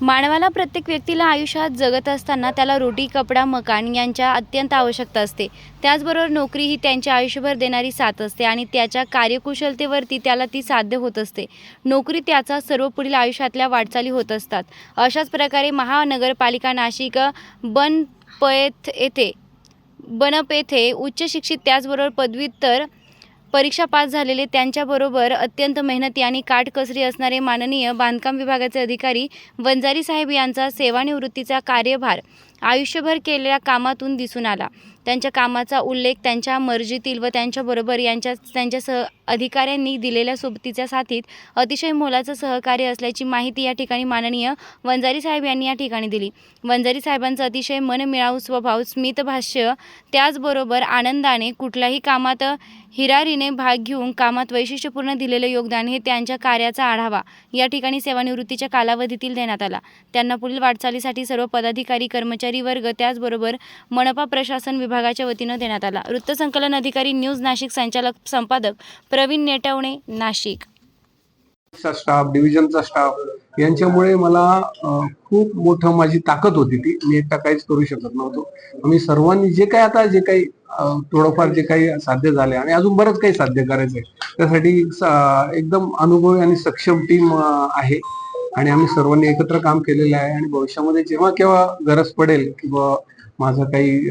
मानवाला प्रत्येक व्यक्तीला आयुष्यात जगत असताना त्याला रोटी कपडा मकान यांच्या अत्यंत आवश्यकता असते. त्याचबरोबर नोकरी ही त्यांच्या आयुष्यभर देणारी साथ असते आणि त्याच्या कार्यकुशलतेवरती त्याला ती साध्य होत असते. नोकरी त्याचा सर्व पुढील आयुष्यातल्या वाटचाली होत असतात. अशाच प्रकारे महानगरपालिका नाशिक बनपयत येथे बनप येथे उच्च शिक्षित त्याचबरोबर पदव्युत्तर परीक्षा पास झालेले त्यांच्याबरोबर अत्यंत मेहनती आणि काटकसरी असणारे माननीय बांधकाम विभागाचे अधिकारी वंजारी साहेब यांचा सेवानिवृत्तीचा कार्यभार आयुष्यभर केलेल्या कामातून दिसून आला. त्यांच्या कामाचा उल्लेख त्यांच्या मर्जीतील व त्यांच्याबरोबर यांच्या त्यांच्या सह अधिकाऱ्यांनी दिलेल्या सोबतीच्या साथीत अतिशय मोलाचं सहकार्य असल्याची माहिती या ठिकाणी माननीय वंजारी साहेब यांनी या ठिकाणी दिली. वंजारी साहेबांचा अतिशय मनमिळाऊ स्वभाव स्मितभाष्य त्याचबरोबर आनंदाने कुठल्याही कामात हिरारीने भाग घेऊन कामात वैशिष्ट्यपूर्ण दिलेलं योगदान हे त्यांच्या कार्याचा आढावा या ठिकाणी सेवानिवृत्तीच्या कालावधीतील देण्यात आला. त्यांना पुढील वाटचालीसाठी सर्व पदाधिकारी कर्मचारी वर्ग त्याचबरोबर मनपा प्रशासन विभागाच्या वतीनं देण्यात आला. वृत्तसंकलन अधिकारी न्यूज नाशिक संचालक संपादक प्रवीण नेटवणे नाशिक. स्टाफ डिव्हिजनचा स्टाफ यांच्यामुळे मला खूप मोठं माझी ताकद होती ती. मी एकटा काहीच करू शकत नव्हतो. आम्ही सर्वांनी जे काही आता जे काही थोडंफार जे काही साध्य झाले आणि अजून बरंच काही साध्य करायचंय त्यासाठी स- एकदम अनुभवी आणि सक्षम टीम आहे. आणि आम्ही सर्वांनी एकत्र काम केलेलं आहे आणि भविष्यामध्ये जेव्हा केव्हा गरज पडेल किंवा माझा काही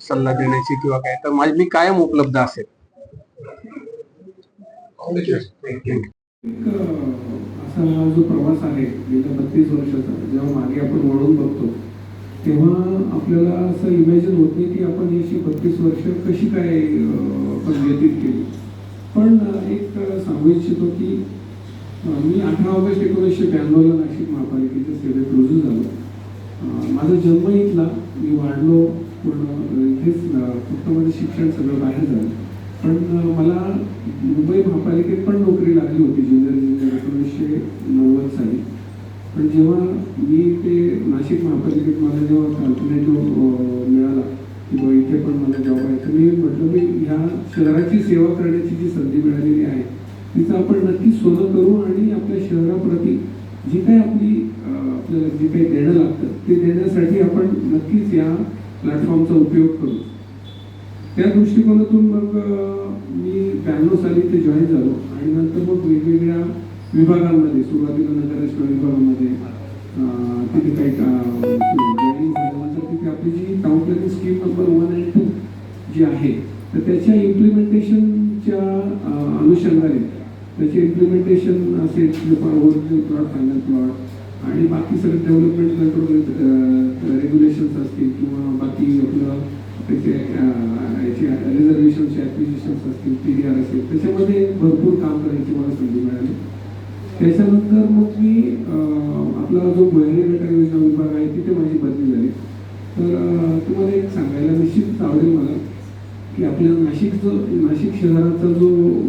सल्ला देण्याची किंवा काय तर माझी मी कायम उपलब्ध असेल. You. एक असा हा जो प्रवास आहे गेल्या बत्तीस वर्षाचा जेव्हा मागे आपण वळून बघतो तेव्हा आपल्याला असं इमॅजिन होत नाही की आपण याची बत्तीस वर्ष कशी काय आपण व्यतीत केली. पण एक सांगू इच्छितो की मी अठरा ऑगस्ट एकोणीसशे ब्याण्णवला नाशिक महापालिकेच्या सेवेत रुजू झालो. माझा जन्म इथला मी वाढलो पूर्ण इथेच फक्त माझं शिक्षण सगळं बाहेर झालं. पण मला मुंबई महापालिकेत पण नोकरी लागली होती जुनियर इंजिनियर एकोणीसशे नव्वद साली. पण जेव्हा मी ते नाशिक महापालिकेत मला जेव्हा कॉन्फिडेंट मिळाला की इथे पण मला जॉब आहे तर मी म्हटलं मी ह्या शहराची सेवा करण्याची जी संधी मिळालेली आहे तिचं आपण नक्की सोनं करू आणि आपल्या शहराप्रती जी काही आपली आपल्याला जे काही देणं लागतं ते देण्यासाठी आपण नक्कीच या प्लॅटफॉर्मचा उपयोग करू. त्या दृष्टिकोनातून मग मी ब्याण्णव साली ते जॉईन झालो. आणि नंतर मग वेगवेगळ्या विभागांमध्ये सुरुवातीला नगररचना विभागामध्ये तिथे काही जॉईनिंग झाल्यानंतर म्हणजे तिथे आपली जी town planning scheme number one and two जी आहे तर त्याच्या इम्प्लिमेंटेशनच्या अनुषंगाने त्याचे इम्प्लिमेंटेशन असेल प्लॉट फायनल प्लॉट आणि बाकी सगळे डेव्हलपमेंट कंट्रोल रेग्युलेशन्स असतील किंवा बाकी आपलं त्याचे याची याचे रिझर्वेशनचे ॲप्लिकेशन्स असतील पी डी आर असेल त्याच्यामध्ये भरपूर काम करायची मला संधी मिळाली. त्याच्यानंतर मग मी आपला जो बहिरे गट योजना विभाग आहे तिथे माझी बदली झाली. तर तुम्हाला एक सांगायला निश्चित आवडेल मला की आपल्या नाशिकचं नाशिक शहराचा जो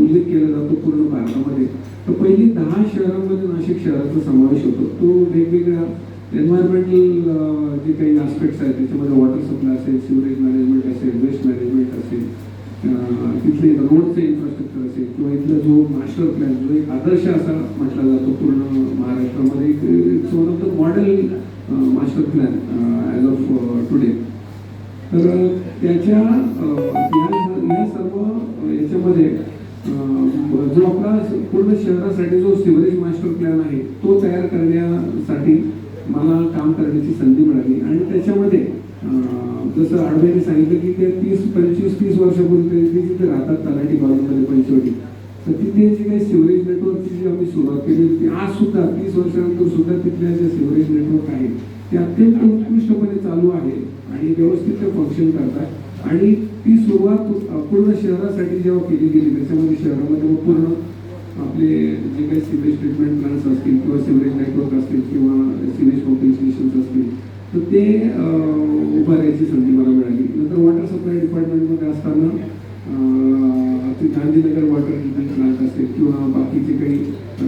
उल्लेख केला जातो पूर्ण भारतामध्ये तर पहिली दहा शहरांमध्ये नाशिक शहराचा समावेश होतो. तो वेगवेगळ्या एन्व्हायरमेंटल uh, जे काही आस्पेक्ट्स आहेत त्याच्यामध्ये वॉटर सप्लाय असेल सिवरेज मॅनेजमेंट असेल वेस्ट मॅनेजमेंट असेल uh, तिथले रोडचे इन्फ्रास्ट्रक्चर असेल किंवा इथला जो मास्टर प्लॅन जो एक आदर्श असा म्हटला जातो पूर्ण महाराष्ट्रामध्ये एक one of the model master plan as of today तर uh, त्याच्या या सर्व याच्यामध्ये जो आपला पूर्ण शहरासाठी जो सिवरेज मास्टर प्लॅन आहे तो तयार करण्यासाठी मला काम करण्याची संधी मिळाली. आणि त्याच्यामध्ये जसं आडवेने सांगितलं की ते तीस पंचवीस तीस वर्षापूर्वी ते जिथे राहतात तलाठी बाजूमध्ये पंचवटी. तर तिथे जे काही सिवरेज नेटवर्कची जी आम्ही सुरुवात केली होती आज सुद्धा तीस वर्षानंतर सुद्धा तिथल्या जे सिवरेज नेटवर्क आहे ते अत्यंत उत्कृष्टपणे चालू आहे आणि व्यवस्थित ते फंक्शन करतात. आणि ती सुरुवात पूर्ण शहरासाठी जेव्हा केली गेली त्याच्यामध्ये शहरामध्ये मग पूर्ण आपले जे काही सिवेज ट्रीटमेंट प्लांट्स असतील किंवा सिवरेज नेटवर्क असतील किंवा सिवेज पंपिंग स्टेशन्स असतील तर ते उभारायची संधी मला मिळाली. नंतर वॉटर सप्लाय डिपार्टमेंटमध्ये असताना ते गांधीनगर वॉटर ट्रीटमेंट प्लांट असेल किंवा बाकीचे काही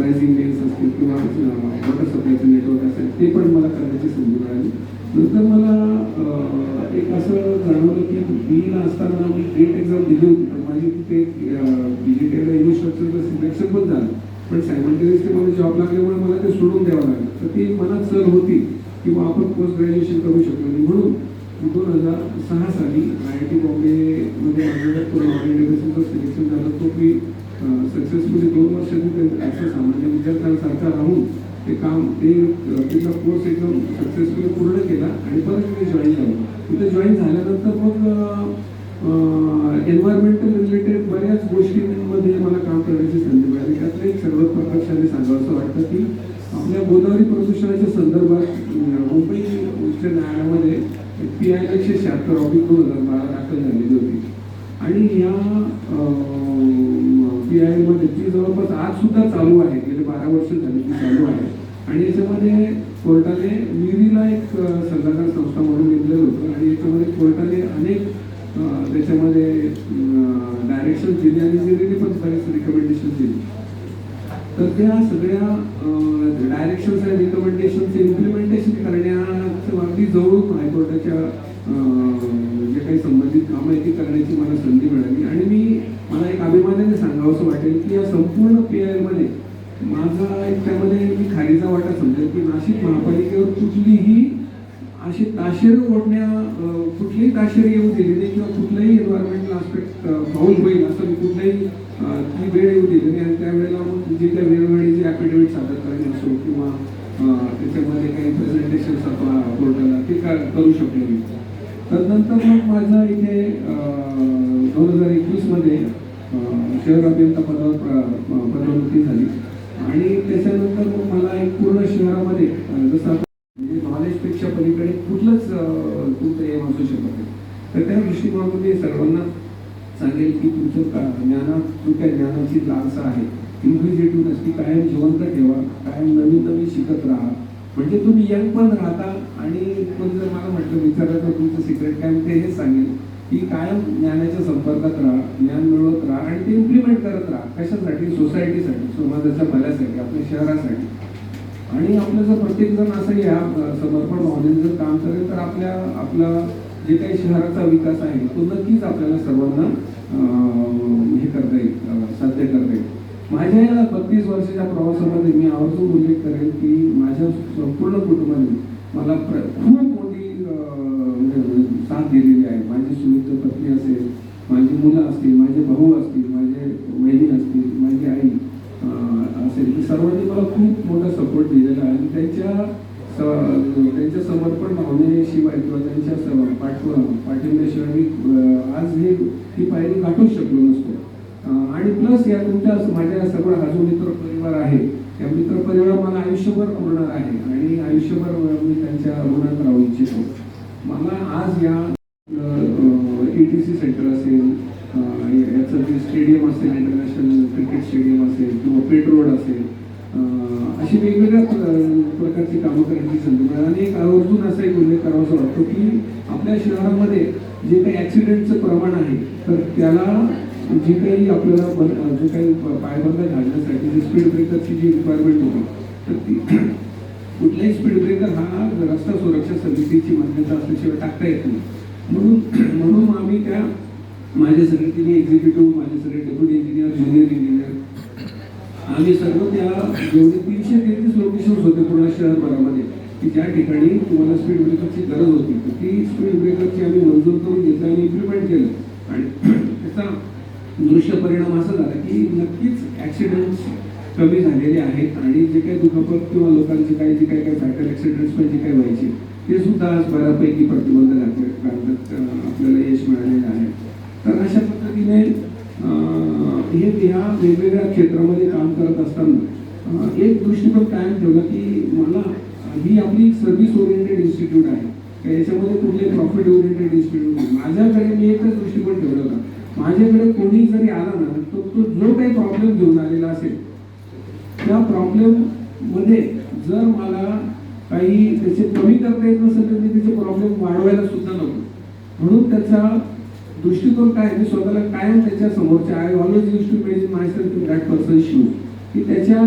रायझिंग लेन्स असतील किंवा वॉटर सप्लायचं नेटवर्क असेल ते पण मला करण्याची संधी मिळाली. नंतर मला एक असं जाणवलं की बीला असताना मी गेट एक्झाम दिली होती पण माझी तिथे बी जी टीला इन्फ्रास्ट्रक्चरचं जॉब लागल्यामुळे मला ते सोडून द्यावं लागलं. तर ती मनात सल होती किंवा आपण पोस्ट ग्रॅज्युएशन करू शकलो नाही म्हणून दोन हजार सहा साली आय आय टी बॉम्बेमध्ये माझं सिलेक्शन झालं तो मी सक्सेसफुली दोन वर्षांनी ते सामान्य विद्यार्थ्यांसारखा राहून ते काम ते तिचा तिथला कोर्स एकदम सक्सेसफुली पूर्ण केला आणि परत तिथे जॉईन झालो. तिथे जॉईन झाल्यानंतर मग एन्व्हायरमेंटल रिलेटेड बऱ्याच गोष्टींमध्ये मला काम करण्याची संधी मिळाली त्यातलं एक सर्वात प्रकर्षाने सांगावं असं वाटतं की आपल्या गोदावरी प्रदूषणाच्या संदर्भात मुंबई उच्च न्यायालयामध्ये पी आय एकशे शहात्तर ऑफिस दोन हजार बारा दाखल झालेली होती. आणि या पी आयमध्ये ती जवळपास आज सुद्धा चालू आहे गेले बारा वर्ष झाली ती चालू आहे. आणि याच्यामध्ये कोर्टाने विहिरीला एक सल्लागार संस्था म्हणून घेतलेलं होतं. आणि याच्यामध्ये कोर्टाने अनेक त्याच्यामध्ये डायरेक्शन दिली आणि विहिरीने पण बरेच रिकमेंडेशन दिली. तर त्या सगळ्या डायरेक्शन्स आणि रिकमेंडेशनचे इम्प्लिमेंटेशन करण्याचं अगदी जवळून हायकोर्टाच्या जे काही संबंधित कामं आहे ती करण्याची मला संधी मिळाली. आणि मी मला एक अभिमानाने सांगावंसं वाटेल की या संपूर्ण पी आय माझा एक त्यामध्ये मी खारीचा वाटा समजेल की नाशिक महापालिकेवर कुठलीही अशी ताशेर ओढण्या कुठलीही ताशेर येऊ दिली नाही किंवा कुठलाही एन्व्हायरमेंटल आस्पेक्ट फाऊल होईल असं मी कुठलाही ती वेळ येऊ दिली नाही. आणि त्यावेळेला मग जे काही वेळोवेळी जे ॲफिडेव्हिट सादर करणे असो किंवा त्याच्यामध्ये काही प्रेझेंटेशन कोर्टाला ते का करू शकलो मी तदनंतर मग माझं इथे दोन हजार एकवीसमध्ये शहर अभियंता पदावर प्र- पदोन्नती झाली. आणि त्याच्यानंतर मग मला एक पूर्ण शहरामध्ये जसं असू शकत. नाही तर त्या दृष्टिकोनातून मी सर्वांना सांगेल की तुमचं का ज्ञानात जो ज्ञानाची लालसा आहे. इन्क्विजिटिव्हनेस ती कायम जिवंत ठेवा कायम नवीन नवीन शिकत राहा. म्हणजे तुम्ही यंग पण राहता आणि कोणी जर मला म्हटलं विचारलं तर तुमचं सिक्रेट काय? ते हेच सांगेल की कायम ज्ञानाच्या संपर्कात राहा ज्ञान मिळवत राहा आणि ते इम्प्लिमेंट करत राहा. कशासाठी? सोसायटीसाठी समाजाच्या भल्यासाठी आपल्या शहरासाठी. आणि आपलं जर प्रत्येक जण असं या समर्पण भावनेने जर काम करेल तर आपल्या आपला जे काही शहराचा विकास आहे तो नक्कीच आपल्याला सर्वांना हे करता येईल साध्य करता येईल. माझ्या या बत्तीस वर्षाच्या प्रवासामध्ये मी आवर्जून उल्लेख करेन की माझ्या संपूर्ण कुटुंबाने मला प्र खूप मोठी म्हणजे साथ दिलेली आहे. माझी सुविध पत्नी असेल माझी मुलं असतील माझे भाऊ असतील माझे बहिणी असतील माझी आई असेल सर्वांनी मला खूप मोठा सपोर्ट दिलेला आहे. आणि त्यांच्या त्यांच्या समर्पण भावनेशिवाय किंवा त्यांच्या स- पाठिंब्याशिवाय मी आज हे ही पायरी गाठूच शकलो नसतो. आणि प्लस या तुमच्या माझ्या सगळा हा जो मित्र परिवार आहे त्या मित्र परिवार मला आयुष्यभर उरणार आहे. आणि आयुष्यभर मी त्यांच्या ऋणात राहू इच्छितो. मला आज या ई टी सी सेंटर असेल याचं जे स्टेडियम असेल इंटरनॅशनल क्रिकेट स्टेडियम असेल किंवा पेट रोड असेल अशी वेगवेगळ्या प्रकारची कामं करण्याची संधी मिळाली. आणि एक आवर्जून असा एक उल्लेख करावासा वाटतो की आपल्या शहरामध्ये जे काही ॲक्सिडेंटचं प्रमाण आहे तर त्याला जे काही आपल्याला जे काही पायबंद घालण्यासाठी जी स्पीड ब्रेकरची जी रिक्वायरमेंट होती तर ती कुठलाही स्पीड ब्रेकर हा रस्ता सुरक्षा समितीची मान्यता असल्याशिवाय टाकता येत नाही. म्हणून म्हणून आम्ही त्या माझे सगळे तिने एक्झिक्युटिव्ह माझे सगळे डेप्युटी इंजिनियर ज्युनियर इंजिनियर आम्ही सर्व त्या जेवढे तीनशे तेहतीस लोकेशन्स होते पूर्ण शहरभरामध्ये की ज्या ठिकाणी तुम्हाला स्पीड ब्रेकरची गरज होती तर ती स्पीड ब्रेकरची आम्ही मंजूर करून घेतलं आणि इम्प्लिमेंट केलं. आणि त्याचा दृश्य परिणाम असा झाला की नक्कीच ॲक्सिडेंट्स कमी झालेले आहेत आणि जे काही दुखापत किंवा लोकांचे काही जे काही काही फॅक्टर ॲक्सिडेंट्स पण जे काही व्हायचे ते सुद्धा आज बऱ्यापैकी प्रतिबंध घातले आपल्याला यश मिळालेलं आहे. तर अशा पद्धतीने हे ह्या वेगवेगळ्या क्षेत्रामध्ये काम करत असताना एक दृष्टिकोन कायम ठेवला की मला ही आपली सर्व्हिस ओरिएंटेड इन्स्टिट्यूट आहे. याच्यामध्ये कुठले प्रॉफिट ओरिएंटेड इन्स्टिट्यूट नाही. माझ्याकडे मी एकच दृष्टिकोन ठेवला होता माझ्याकडे कोणी जरी आला ना तो तो जो काही प्रॉब्लेम घेऊन आलेला असेल त्या प्रॉब्लेममध्ये जर मला काही त्याचे कमी करता येत नसेल तर मी त्याचे प्रॉब्लेम वाढवायला सुद्धा नको. म्हणून त्याचा दृष्टिकोन काय मी स्वतःला कायम त्याच्या समोरच्या I always use to imagine myself in that person shoe की त्याच्या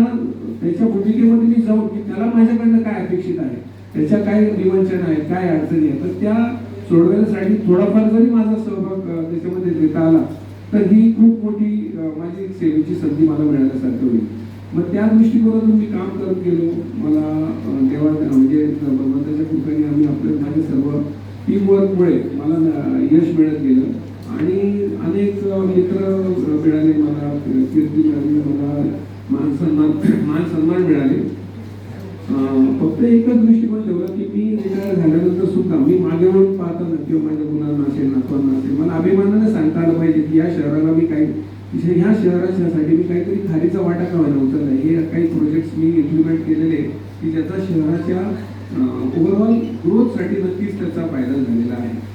त्याच्या भूमिकेमध्ये मी जाऊन की त्याला माझ्याकडनं काय अपेक्षित आहे? त्याच्या काय विवंचन आहेत काय अडचणी आहेत तर त्या सोडवण्यासाठी थोडाफार जरी माझा सहभाग त्याच्यामध्ये देता आला तर ही खूप मोठी माझी सेवेची संधी मला मिळाल्यासारखी होईल. मग त्या दृष्टिकोनातून मी काम करत गेलो. मला देवा म्हणजे भगवंताच्या कृपेने आम्ही आपले माझे सर्व टीम वर्कमुळे मला यश मिळत गेलं. आणि अनेक मित्र मिळाले मला कीर्ती मिळाली मला मान सन्मान मान सन्मान मिळाले. फक्त एकच दृष्टिकोन ठेवला की मी रिटायर झाल्यानंतर सुद्धा मी मागे वळून पाहताना किंवा माझ्या मुलांना असेल नातवांना असेल मला अभिमानाने सांगता आलं पाहिजे की या शहराला मी काही म्हणजे ह्या शहरासाठी मी काहीतरी खारीचा वाटा का व्हायला उचलला हे काही प्रोजेक्ट्स मी इम्प्लिमेंट केलेले की ज्याचा शहराच्या ओव्हरऑल ग्रोथसाठी नक्कीच त्याचा फायदा झालेला आहे.